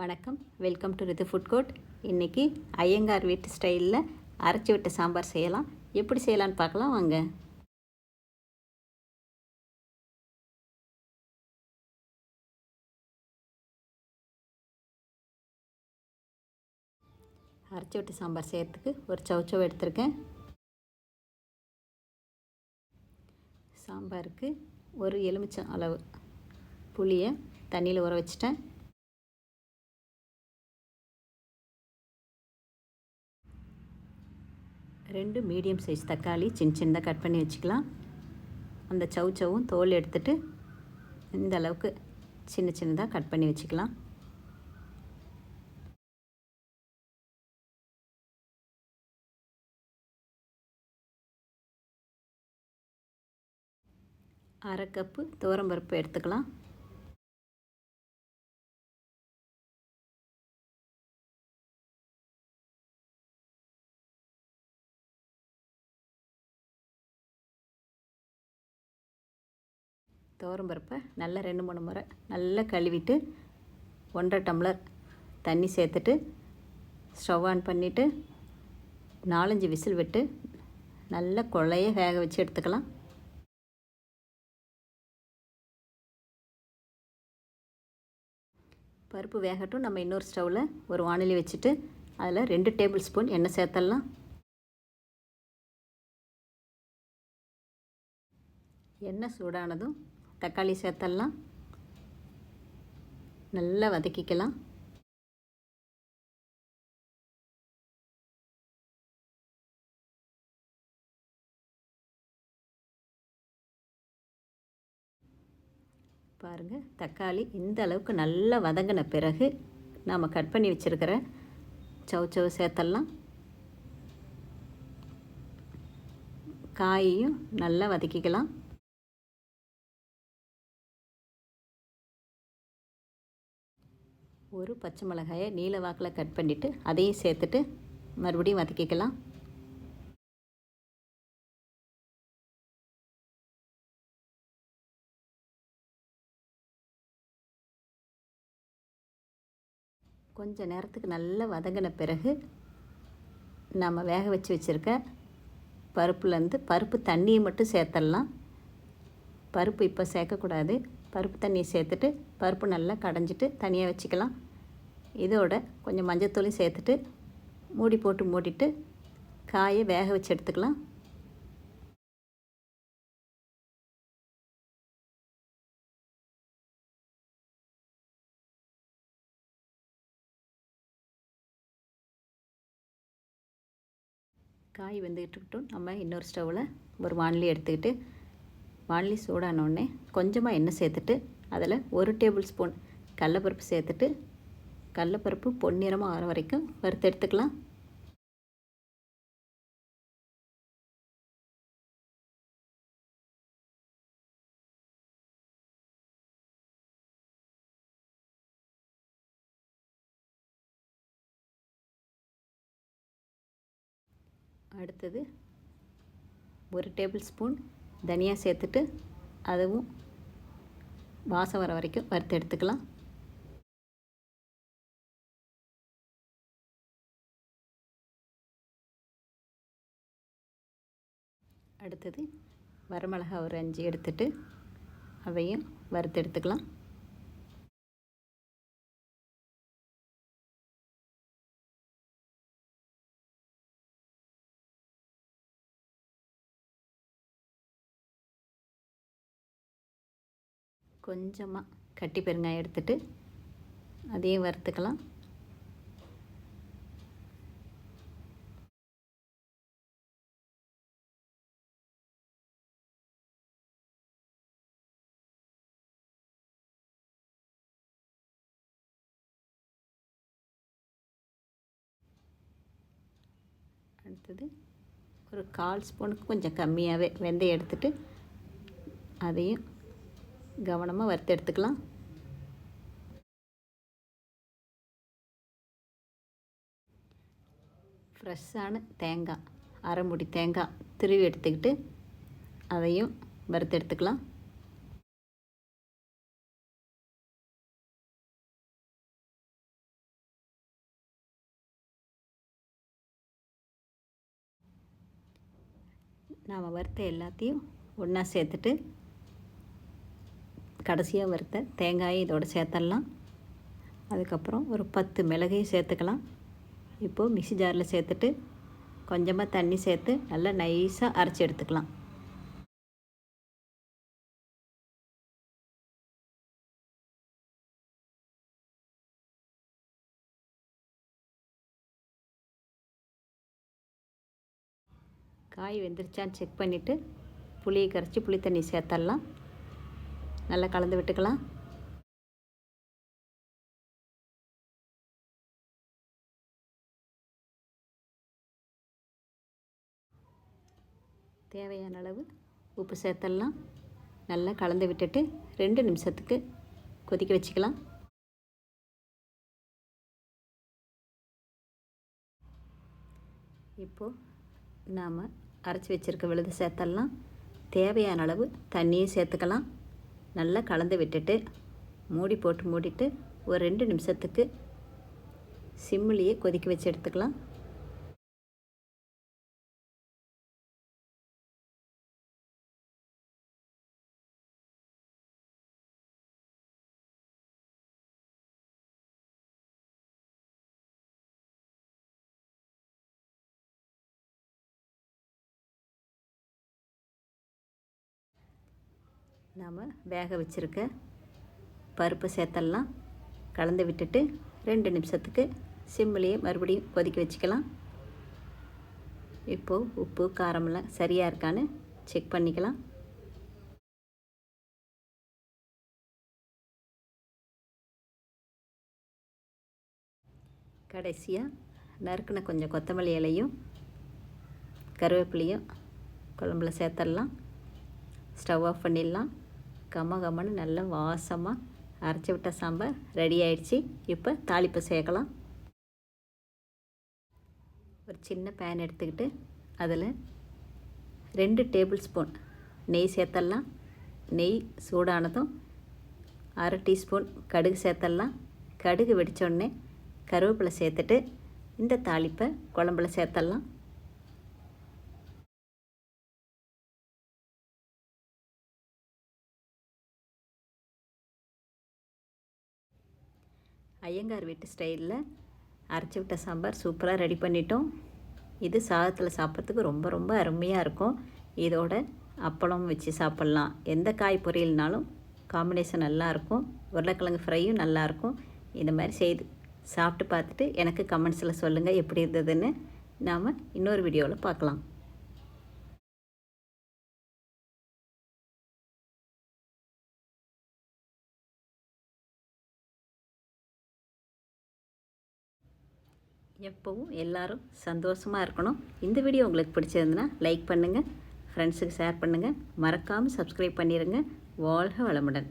வணக்கம். Welcome to Ritu food court இன்றைக்கி ஐயங்கார் வீட்டு ஸ்டைலில் அரைச்சி விட்ட சாம்பார் செய்யலாம். எப்படி செய்யலான்னு பார்க்கலாம் வாங்க. அரைச்சி விட்ட சாம்பார் செய்கிறதுக்கு ஒரு சவுச்சவ் எடுத்திருக்கேன். சாம்பாருக்கு ஒரு எலுமிச்சம் அளவு புளியை தண்ணியில் ஊற வச்சிட்டேன். ரெண்டு மீடியம் சைஸ் தக்காளி சின்ன சின்னதாக கட் பண்ணி வச்சுக்கலாம். அந்த சவு சவும் தோல் எடுத்துட்டு இந்த அளவுக்கு சின்ன சின்னதாக கட் பண்ணி வச்சுக்கலாம். அரை கப்பு துவரம்பருப்பு எடுத்துக்கலாம். துவரம் பருப்பை நல்லா ரெண்டு மூணு முறை நல்லா கழுவிட்டு ஒன்றரை டம்ளர் தண்ணி சேர்த்துட்டு ஸ்டவ் ஆன் பண்ணிவிட்டு நாலஞ்சு விசில் விட்டு நல்லா கொள்ளைய வேக வச்சு எடுத்துக்கலாம். பருப்பு வேகட்டும். நம்ம இன்னொரு ஸ்டவ்வில் ஒரு வானிலை வச்சுட்டு அதில் ரெண்டு டேபிள் ஸ்பூன் எண்ணெய் சேர்த்தலாம் எண்ணெய் சூடானதும் தக்காளி சேர்த்தெல்லாம் நல்லா வதக்கிக்கலாம். பாருங்கள் தக்காளி இந்த அளவுக்கு நல்லா வதங்கின பிறகு நாம் கட் பண்ணி வச்சுருக்கிற சவு சவு சேர்த்தெல்லாம் காயையும் நல்லா வதக்கிக்கலாம். பச்சை மிளகாயை நீல வாக்கில் கட் பண்ணிவிட்டு அதையும் சேர்த்துட்டு மறுபடியும் வதக்கிக்கலாம். கொஞ்சம் நேரத்துக்கு நல்லா வதங்கின பிறகு நம்ம வேக வச்சு வச்சுருக்க பருப்புலேருந்து பருப்பு தண்ணியை மட்டும் சேர்த்துடலாம் பருப்பு இப்போ சேர்க்கக்கூடாது. பருப்பு தண்ணியை சேர்த்துட்டு பருப்பு நல்லா கடைஞ்சிட்டு தனியாக வச்சுக்கலாம். இதோட கொஞ்சம் மஞ்சத்தூளையும் சேர்த்துட்டு மூடி போட்டு மூடிட்டு காயை வேக வச்சு எடுத்துக்கலாம். காய் வெந்துக்கிட்டுக்கிட்டும் நம்ம இன்னொரு ஸ்டவ்வில் ஒரு வானலி எடுத்துக்கிட்டு வானலி சூடானோடனே கொஞ்சமாக எண்ணெய் சேர்த்துட்டு அதில் ஒரு டேபிள் ஸ்பூன் கடலப்பருப்பு சேர்த்துட்டு கடலப்பருப்பு பொன்னிறமாக ஆற வரைக்கும் வறுத்து எடுத்துக்கலாம். அடுத்தது ஒரு டேபிள் ஸ்பூன் தனியாக சேர்த்துட்டு அதுவும் வாசம் வர வரைக்கும் வறுத்து எடுத்துக்கலாம். அடுத்தது வரமிளகா ஒரு அஞ்சு எடுத்துட்டு அவையும் வறுத்து எடுத்துக்கலாம். கொஞ்சமாக கட்டி பெருங்காயம் எடுத்துட்டு அதையும் வறுத்துக்கலாம். அடுத்தது ஒரு கால் ஸ்பூனுக்கு கொஞ்சம் கம்மியாகவே வெந்தயம் எடுத்துட்டு அதையும் கவனமாக வறுத்து எடுத்துக்கலாம். ஃப்ரெஷ்ஷான தேங்காய் அரை முடி தேங்காய் திருவி எடுத்துக்கிட்டு அதையும் வறுத்து எடுத்துக்கலாம். நாம் வறுத்த எல்லாத்தையும் ஒன்றா சேர்த்துட்டு கடைசியாக வறுத்த தேங்காயை இதோடு சேர்த்துடலாம் அதுக்கப்புறம் ஒரு பத்து மிளகையும் சேர்த்துக்கலாம். இப்போது மிக்சி ஜாரில் சேர்த்துட்டு கொஞ்சமாக தண்ணி சேர்த்து நல்லா நைஸாக அரைச்சி எடுத்துக்கலாம். காய் வெந்துருச்சான்னு செக் பண்ணிவிட்டு புளியை கரைச்சி புளி தண்ணி சேர்த்தரலாம். நல்லா கலந்து விட்டுக்கலாம். தேவையான அளவு உப்பு சேர்த்தடலாம் நல்லா கலந்து விட்டுட்டு ரெண்டு நிமிஷத்துக்கு கொதிக்க வச்சுக்கலாம். இப்போது நாம் அரைச்சி வச்சுருக்க விழுது சேர்த்தலாம் தேவையான அளவு தண்ணியும் சேர்த்துக்கலாம். நல்லா கலந்து விட்டுட்டு மூடி போட்டு மூடிட்டு ஒரு ரெண்டு நிமிஷத்துக்கு சிம்மிலேயே கொதிக்க வச்சு எடுத்துக்கலாம். நாம் வேக வச்சுருக்க பருப்பு சேர்த்தெல்லாம் கலந்து விட்டுட்டு ரெண்டு நிமிஷத்துக்கு சிம்மிலேயே மறுபடியும் கொதிக்க வச்சுக்கலாம். இப்போது உப்பு காரமெல்லாம் சரியாக இருக்கான்னு செக் பண்ணிக்கலாம். கடைசியாக நறுக்கின கொஞ்சம் கொத்தமல்லி இலையும் கருவேப்பிலையும் குழம்புல சேர்த்துடலாம் ஸ்டவ் ஆஃப் பண்ணிடலாம். கம கமன்னு நல்ல வாசமாக அரைச்சி விட்ட சாம்பார் ரெடி ஆயிடுச்சு. இப்போ தாளிப்பு சேர்க்கலாம். ஒரு சின்ன பேன் எடுத்துக்கிட்டு அதில் ரெண்டு டேபிள் ஸ்பூன் நெய் சேர்த்தடலாம் நெய் சூடானதும் அரை டீஸ்பூன் கடுகு சேர்த்தடலாம் கடுகு வெடித்தோடனே கருவேப்பிலை சேர்த்துட்டு இந்த தாளிப்பை குழம்புல சேர்த்தடலாம் ஐயங்கார் வீட்டு ஸ்டைலில் அரைச்சி விட்ட சாம்பார் சூப்பராக ரெடி பண்ணிட்டோம். இது சாதத்தில் சாப்பிட்றதுக்கு ரொம்ப ரொம்ப அருமையாக இருக்கும். இதோட அப்பளம் வச்சு சாப்பிட்லாம். எந்த காய் பொரியல்னாலும் காம்பினேஷன் நல்லாயிருக்கும் உருளைக்கிழங்கு ஃப்ரையும் நல்லாயிருக்கும் இந்த மாதிரி செய்து சாப்பிட்டு பார்த்துட்டு எனக்கு கமெண்ட்ஸில் சொல்லுங்கள் எப்படி இருந்ததுன்னு நாம் இன்னொரு வீடியோவில் பார்க்கலாம். எப்போவும் எல்லாரும் சந்தோஷமாக இருக்கணும். இந்த வீடியோ உங்களுக்கு பிடிச்சிருந்துன்னா லைக் பண்ணுங்கள் ஃப்ரெண்ட்ஸுக்கு ஷேர் பண்ணுங்கள் மறக்காமல் சப்ஸ்கிரைப் பண்ணிடுங்க வாழ்க வளமுடன்.